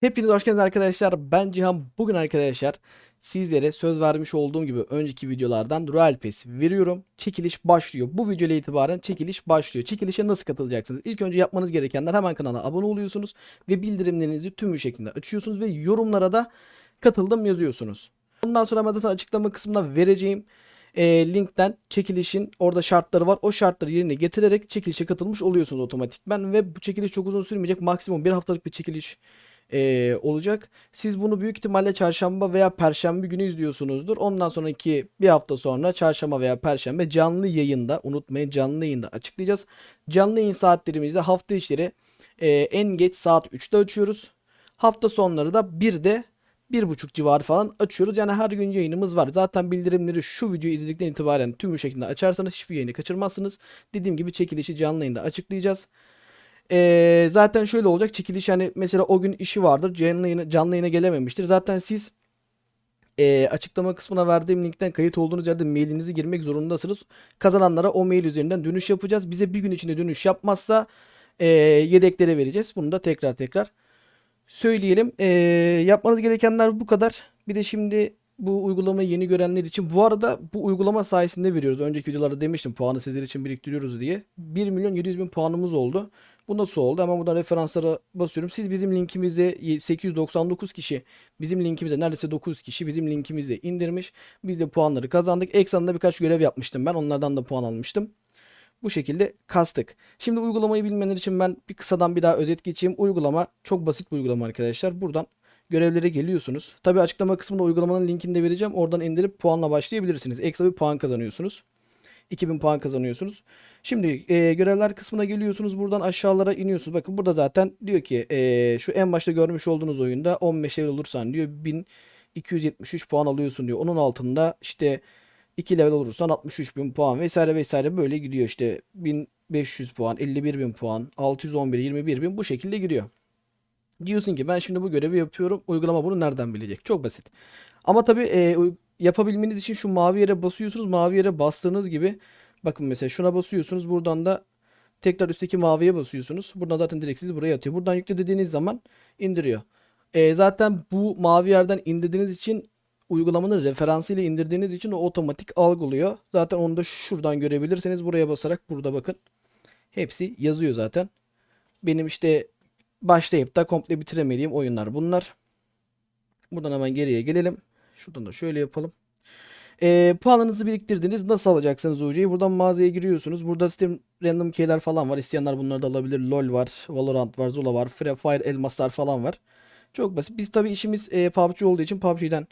Hepiniz hoş geldiniz arkadaşlar. Ben Cihan. Bugün arkadaşlar sizlere söz vermiş olduğum gibi önceki videolardan Royal Pass veriyorum. Çekiliş başlıyor. Bu video itibaren çekiliş başlıyor. Çekilişe nasıl katılacaksınız? İlk önce yapmanız gerekenler hemen kanala abone oluyorsunuz ve bildirimlerinizi tüm bir şekilde açıyorsunuz ve yorumlara da katıldım yazıyorsunuz. Ondan sonra ben zaten açıklama kısmına vereceğim e, linkten çekilişin orada şartları var. O şartları yerine getirerek çekilişe katılmış oluyorsunuz otomatikman ve bu çekiliş çok uzun sürmeyecek. Maksimum bir haftalık bir çekiliş e, olacak. Siz bunu büyük ihtimalle çarşamba veya perşembe günü izliyorsunuzdur. Ondan sonraki bir hafta sonra çarşamba veya perşembe canlı yayında unutmayın canlı yayında açıklayacağız. Canlı yayın saatlerimizde hafta içleri e, en geç saat 3'te açıyoruz. Hafta sonları da 1'de bir buçuk civarı falan açıyoruz. Yani her gün yayınımız var. Zaten bildirimleri şu videoyu izledikten itibaren tüm bu şekilde açarsanız hiçbir yayını kaçırmazsınız. Dediğim gibi çekilişi canlı yayında açıklayacağız. Ee, zaten şöyle olacak. Çekiliş hani mesela o gün işi vardır. Canlı yayına, canlı yayına gelememiştir. Zaten siz e, açıklama kısmına verdiğim linkten kayıt olduğunuz yerde mailinizi girmek zorundasınız. Kazananlara o mail üzerinden dönüş yapacağız. Bize bir gün içinde dönüş yapmazsa e, yedeklere vereceğiz. Bunu da tekrar tekrar söyleyelim. Ee, yapmanız gerekenler bu kadar. Bir de şimdi bu uygulamayı yeni görenler için bu arada bu uygulama sayesinde veriyoruz. Önceki videolarda demiştim puanı sizler için biriktiriyoruz diye. 1 milyon 700 bin puanımız oldu. Bu nasıl oldu? Hemen buradan referanslara basıyorum. Siz bizim linkimize 899 kişi bizim linkimize neredeyse 900 kişi bizim linkimize indirmiş. Biz de puanları kazandık. Eksan'da birkaç görev yapmıştım ben. Onlardan da puan almıştım. Bu şekilde kastık. Şimdi uygulamayı bilmeyenler için ben bir kısadan bir daha özet geçeyim. Uygulama çok basit bir uygulama arkadaşlar. Buradan görevlere geliyorsunuz. Tabi açıklama kısmında uygulamanın linkini de vereceğim. Oradan indirip puanla başlayabilirsiniz. Ekstra bir puan kazanıyorsunuz. 2000 puan kazanıyorsunuz. Şimdi e, görevler kısmına geliyorsunuz. Buradan aşağılara iniyorsunuz. Bakın burada zaten diyor ki e, şu en başta görmüş olduğunuz oyunda 15 level olursan diyor 1273 puan alıyorsun diyor. Onun altında işte 2 level olursan 63 bin puan vesaire vesaire böyle gidiyor işte 1500 puan 51 bin puan 611 21 bin bu şekilde gidiyor. Diyorsun ki ben şimdi bu görevi yapıyorum uygulama bunu nereden bilecek çok basit. Ama tabii e, yapabilmeniz için şu mavi yere basıyorsunuz mavi yere bastığınız gibi bakın mesela şuna basıyorsunuz buradan da tekrar üstteki maviye basıyorsunuz. Buradan zaten direkt sizi buraya atıyor. Buradan yükle dediğiniz zaman indiriyor. E, zaten bu mavi yerden indirdiğiniz için uygulamanın referansı ile indirdiğiniz için o otomatik algılıyor. Zaten onu da şuradan görebilirseniz buraya basarak burada bakın. Hepsi yazıyor zaten. Benim işte başlayıp da komple bitiremediğim oyunlar bunlar. Buradan hemen geriye gelelim. Şuradan da şöyle yapalım. Ee, puanınızı biriktirdiniz. Nasıl alacaksınız UC'yi? Buradan mağazaya giriyorsunuz. Burada Steam random key'ler falan var. İsteyenler bunları da alabilir. LoL var, Valorant var, Zula var, Free Fire elmaslar falan var. Çok basit. Biz tabii işimiz e, PUBG olduğu için PUBG'den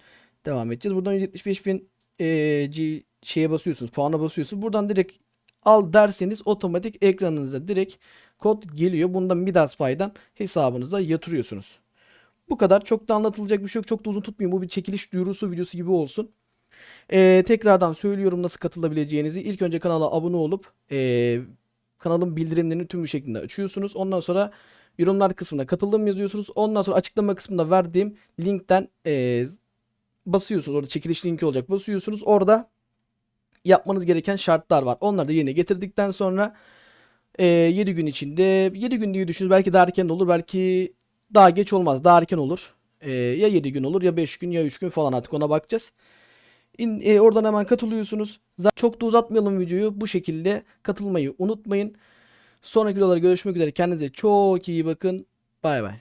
devam edeceğiz. Buradan 175 bin e, G şeye basıyorsunuz. Puana basıyorsunuz. Buradan direkt al derseniz otomatik ekranınıza direkt kod geliyor. Bundan Midas Pay'dan hesabınıza yatırıyorsunuz. Bu kadar. Çok da anlatılacak bir şey yok. Çok da uzun tutmayayım. Bu bir çekiliş duyurusu videosu gibi olsun. Ee, tekrardan söylüyorum nasıl katılabileceğinizi. İlk önce kanala abone olup ee, kanalın bildirimlerini tüm bir şekilde açıyorsunuz. Ondan sonra yorumlar kısmına katıldım yazıyorsunuz. Ondan sonra açıklama kısmında verdiğim linkten ee, basıyorsunuz. Orada çekiliş linki olacak. Basıyorsunuz. Orada yapmanız gereken şartlar var. Onları da yerine getirdikten sonra ee, 7 gün içinde 7 gün diye düşünün. Belki daha erken de olur. Belki daha geç olmaz. Daha erken olur. Ee, ya 7 gün olur ya 5 gün ya 3 gün falan artık ona bakacağız. İn- e, oradan hemen katılıyorsunuz. Zaten çok da uzatmayalım videoyu. Bu şekilde katılmayı unutmayın. Sonraki videolarda görüşmek üzere. Kendinize çok iyi bakın. Bay bay.